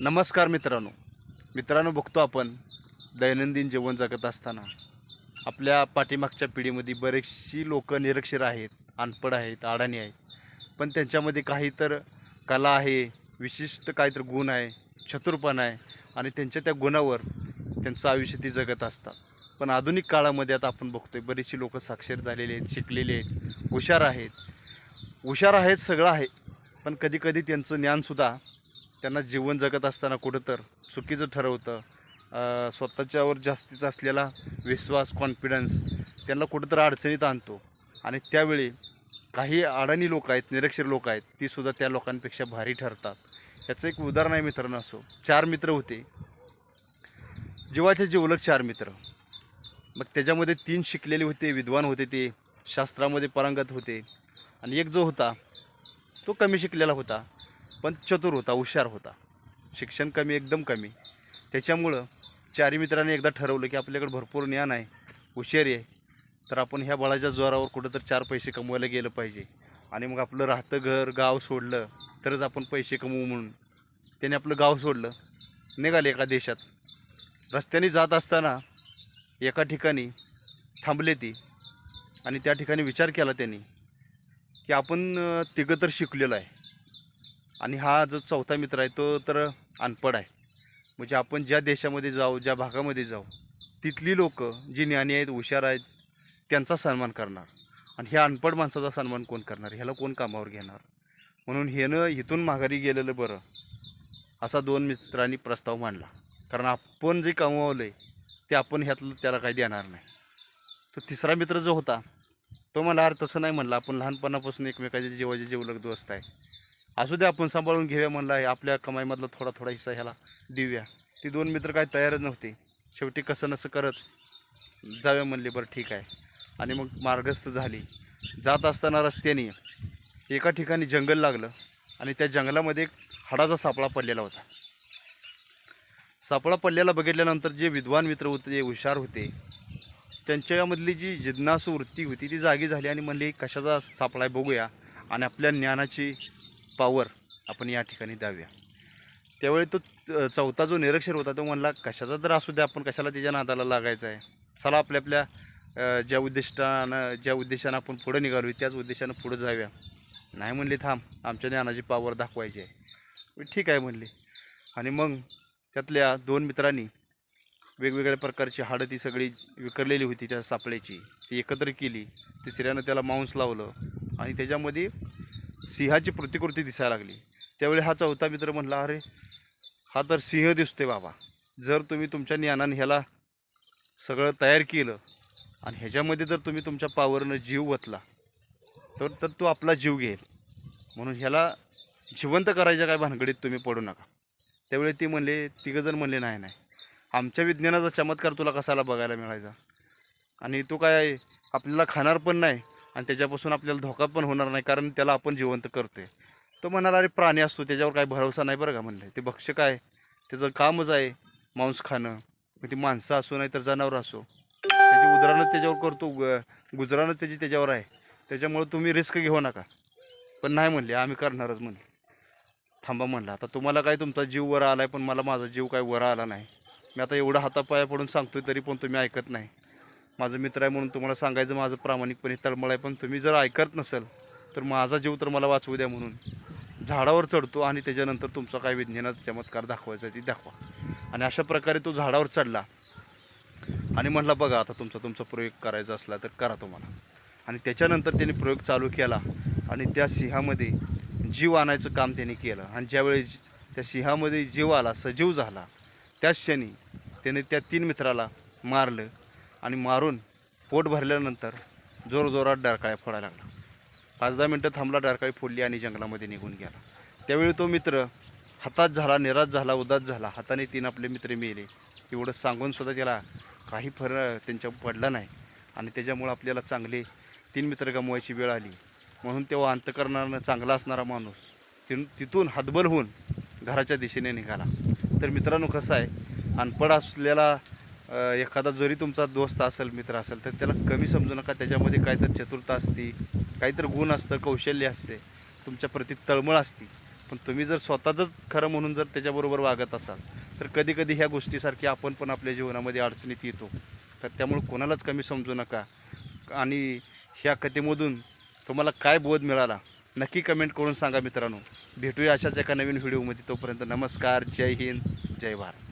नमस्कार मित्रांनो. मित्रांनो बघतो आपण दैनंदिन जीवन जगत असताना आपल्या पाठीमागच्या पिढीमध्ये बरेचशी लोक निरक्षर आहेत अनपड आहेत अडाणी आहेत. पण त्यांच्यामध्ये काही तर कला आहे विशिष्ट काहीतरी गुण आहे चतुरपणा आहे आणि त्यांच्या त्या गुणावर त्यांचं आयुष्य ती जगत असतात. पण आधुनिक काळामध्ये आता आपण बघतोय बरीचशी लोक साक्षर झालेले आहेत शिकलेले आहेत हुशार आहेत. हुशार आहेत सगळं आहे पण कधीकधी त्यांचं ज्ञानसुद्धा त्यांना जीवन जगत असताना कुठं तर चुकीचं ठरवतं स्वतःच्यावर जास्तीचा असलेला विश्वास कॉन्फिडन्स त्यांना कुठंतर अडचणीत आणतो. आणि त्यावेळी काही अडाणी लोक आहेत निरक्षर लोक आहेत तीसुद्धा त्या लोकांपेक्षा भारी ठरतात. याचं एक उदाहरण आहे मित्रांनो असो. चार मित्र होते. जीवाचे जिवलग चार मित्र. मग त्याच्यामध्ये तीन शिकलेले होते विद्वान होते ते शास्त्रामध्ये पारंगत होते. आणि एक जो होता तो कमी शिकलेला होता. पण चतुर होता हुशार होता. शिक्षण कमी एकदम कमी. त्याच्यामुळं चारी मित्रांनी एकदा ठरवलं की आपल्याकडे भरपूर ज्ञान आहे हुशारी आहे तर आपण ह्या बळाच्या जोरावर कुठं तर चार पैसे कमवायला गेलं पाहिजे. आणि मग आपलं राहतं घर गाव सोडलं तरच आपण पैसे कमवू म्हणून. त्याने आपलं गाव सोडलं निघाले एका देशात. रस्त्याने जात असताना एका ठिकाणी थांबले ती आणि त्या ठिकाणी विचार केला त्यांनी की आपण तिघं तर शिकलेलो आहे. आणि हा जो चौथा मित्र आहे तो तर अनपड आहे. म्हणजे आपण ज्या देशामध्ये जाऊ ज्या भागामध्ये जाऊ तिथली लोक जी ज्ञानी आहेत हुशार आहेत त्यांचा सन्मान करणार. आणि ह्या अनपड माणसाचा सन्मान कोण करणार? ह्याला कोण कामावर घेणार? म्हणून ह्यानं इथून माघारी गेलेलं बरं असा दोन मित्रांनी प्रस्ताव मांडला. कारण आपण जे कमवलं आहे ते आपण ह्यातलं त्याला काही देणार नाही. तो तिसरा मित्र जो होता तो मला अरे तसं नाही म्हणला. आपण लहानपणापासून एकमेकाच्या जेवायचे जीवलग दोस्त आहे. असू दे आपण सांभाळून घेऊया म्हणला आहे आपल्या कमाईमधला थोडा थोडा हिस्सा ह्याला देऊया. ती दोन मित्र काय तयारच नव्हते. शेवटी कसं नसं करत जाऊया म्हणले बरं ठीक आहे. आणि मग मार्गस्थ झाली. जात असताना रस्त्याने एका ठिकाणी जंगल लागलं आणि त्या जंगलामध्ये एक हाडाचा सापळा पडलेला होता. सापळा पडलेला बघितल्यानंतर जे विद्वान मित्र होते जे हुशार होते त्यांच्यामधली जी जिज्ञासू वृत्ती होती ती जागी झाली आणि म्हणली कशाचा सापळा आहे बघूया. आणि आपल्या ज्ञानाची पावर आपण या ठिकाणी द्याव्या. त्यावेळी तो चौथा जो निरक्षर होता तो म्हणला कशाचा तर असू द्या आपण कशाला त्याच्या नादाला लागायचं आहे? चला आपल्या आपल्या ज्या उद्दिष्टानं ज्या उद्देशानं आपण पुढं निघालो त्याच उद्देशानं पुढं जाव्या नाही म्हणले थांब आमच्या ज्ञानाची पावर दाखवायची आहे. ठीक आहे म्हणले. आणि मग त्यातल्या दोन मित्रांनी वेगवेगळ्या प्रकारची हाडं ती सगळी विकरलेली होती त्या सापळ्याची. ती एकत्र केली तिसऱ्यानं त्याला मांस लावलं आणि त्याच्यामध्ये सिंहाची प्रतिकृती दिसायला लागली. त्यावेळी हा चौथा मित्र म्हणला अरे हा तर सिंह दिसतोय बाबा. जर तुम्ही तुमच्या ज्ञानाने ह्याला सगळं तयार केलं आणि ह्याच्यामध्ये जर तुम्ही तुमच्या पावरनं जीव वतला तर तर तो आपला जीव घेईल. म्हणून ह्याला जिवंत करायच्या काय भानगडीत तुम्ही पडू नका. त्यावेळी ती म्हणले तिघंजण म्हणले नाही नाही. आमच्या विज्ञानाचा चमत्कार तुला कसाला बघायला मिळायचा? आणि तो काय आपल्याला खाणार पण नाही आणि त्याच्यापासून आपल्याला धोका पण होणार नाही कारण त्याला आपण जिवंत करतो आहे तो म्हणाला अरे प्राणी असतो त्याच्यावर काय भरोसा नाही बरं का? म्हणलं. ते भक्षक आहे त्याचं कामच आहे मांस खाणं. मग ती माणसं असो नाही तर जनावर असो. त्याची उदरानं त्याच्यावर करतो ग- गुजरानं त्याची त्याच्यावर आहे. त्याच्यामुळं तुम्ही रिस्क घेऊ नका. पण नाही म्हणले आम्ही करणारच म्हणले. थांबा म्हणलं आता तुम्हाला काय तुमचा जीव वर आला आहे पण मला माझा जीव काय वर आला नाही. मी आता एवढं हातापाया पडून सांगतोय तरी पण तुम्ही ऐकत नाही. माझं मित्र आहे म्हणून तुम्हाला सांगायचं माझं प्रामाणिकपणे तळमळ आहे पण तुम्ही जर ऐकत नसेल तर माझा जीव तर मला वाचवू द्या म्हणून. झाडावर चढतो आणि त्याच्यानंतर तुमचा काय विज्ञानात चमत्कार दाखवायचा आहे ती दाखवा. आणि अशा प्रकारे तो झाडावर चढला. आणि म्हटला बघा आता तुमचा तुमचा प्रयोग करायचा असला तर करा तुम्हाला. आणि त्याच्यानंतर त्यांनी प्रयोग चालू केला आणि त्या सिंहामध्ये जीव आणायचं काम त्यांनी केलं. आणि ज्यावेळी त्या सिंहामध्ये जीव आला सजीव झाला त्याच क्षणी त्याने त्या तीन मित्राला मारलं. आणि मारून पोट भरल्यानंतर जोरजोरात डारकाळ्या फोडायला लागला. पाच दहा मिनटं थांबला डारकाळी फोडली आणि जंगलामध्ये निघून गेला. त्यावेळी तो मित्र हातात झाला निराश झाला उदास झाला. हाताने तीन आपले मित्र मिळले एवढं सांगून सुद्धा त्याला काही फरक त्यांच्या पडला नाही. आणि त्याच्यामुळं आपल्याला चांगले तीन मित्र गमवायची वेळ आली. म्हणून तेव्हा अंतकरणानं चांगला असणारा माणूस तिथून तिथून हातबल होऊन घराच्या दिशेने निघाला. तर मित्रांनो कसं आहे? अनपड असलेला एखादा जरी तुमचा दोस्त असेल मित्र असेल तर त्याला कमी समजू नका. त्याच्यामध्ये काहीतरी चतुरता असते काहीतरी गुण असतं कौशल्य असते तुमच्या प्रती तळमळ असते. पण तुम्ही जर स्वतःच खरं म्हणून जर त्याच्याबरोबर वागत असाल तर कधी कधी ह्या गोष्टीसारखी आपण पण आपल्या जीवनामध्ये अडचणीत येतो. तर त्यामुळे कोणालाच कमी समजू नका. आणि ह्या कथेमधून तुम्हाला काय बोध मिळाला नक्की कमेंट करून सांगा मित्रांनो. भेटूया अशाच एका नवीन व्हिडिओमध्ये. तोपर्यंत नमस्कार जय हिंद जय भारत.